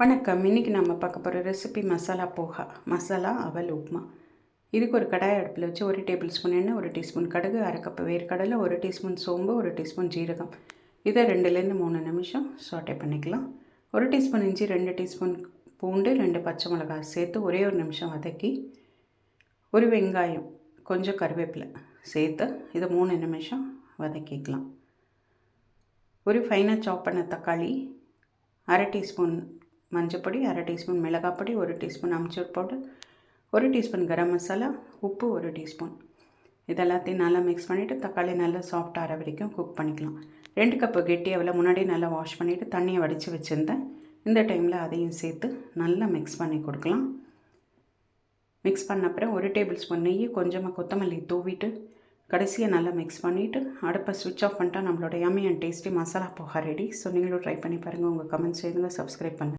வணக்கம். இன்றைக்கி நம்ம பார்க்க போகிற ரெசிபி மசாலா போஹா மசாலா அவல் உப்புமா இதுக்கு ஒரு கடாய் அடுப்பில் வச்சு ஒரு டேபிள் ஸ்பூன் எண்ணெய் ஒரு டீஸ்பூன் கடுகு அரை கப்பு வேர்க்கடலை ஒரு டீஸ்பூன் சோம்பு ஒரு டீஸ்பூன் ஜீரகம். இதை ரெண்டுலேருந்து மூணு நிமிஷம் சாட்டே பண்ணிக்கலாம். ஒரு டீஸ்பூன் இஞ்சி ரெண்டு டீஸ்பூன் பூண்டு ரெண்டு பச்சை மிளகாய் சேர்த்து ஒரே ஒரு நிமிஷம் வதக்கி ஒரு வெங்காயம் கொஞ்சம் கருவேப்பிலை சேர்த்து இதை மூணு நிமிஷம் வதக்கிக்கலாம். ஒரு ஃபைனாக சாப் பண்ண தக்காளி அரை டீஸ்பூன் மஞ்சப்பொடி அரை டீஸ்பூன் மிளகாப்பொடி ஒரு டீஸ்பூன் அம்ச்சூர் பவுடர் ஒரு டீஸ்பூன் கரம் மசாலா உப்பு ஒரு டீஸ்பூன். இதெல்லாத்தையும் நல்லா மிக்ஸ் பண்ணிவிட்டு தக்காளி நல்லா சாஃப்ட் ஆகிற வரைக்கும் குக் பண்ணிக்கலாம். ரெண்டு கப்பு கெட்டி அவளை முன்னாடியே நல்லா வாஷ் பண்ணிவிட்டு தண்ணியை வடித்து வச்சுருந்தேன். இந்த டைமில் அதையும் சேர்த்து நல்லா மிக்ஸ் பண்ணி கொடுக்கலாம். மிக்ஸ் பண்ண அப்புறம் ஒரு டேபிள் ஸ்பூன் நெய் கொஞ்சமாக கொத்தமல்லி தூவிட்டு கடைசியாக நல்லா மிக்ஸ் பண்ணிவிட்டு அடுப்பை ஸ்விட்ச் ஆஃப் பண்ணிட்டா நம்மளோட யம்மி அண்ட் டேஸ்டி மசாலா போகா ரெடி ஸோ நீங்களும் ட்ரை பண்ணி பாருங்கள் உங்கள் கமெண்ட்ஸ் எழுதுங்க சப்ஸ்கிரைப் பண்ணுங்கள்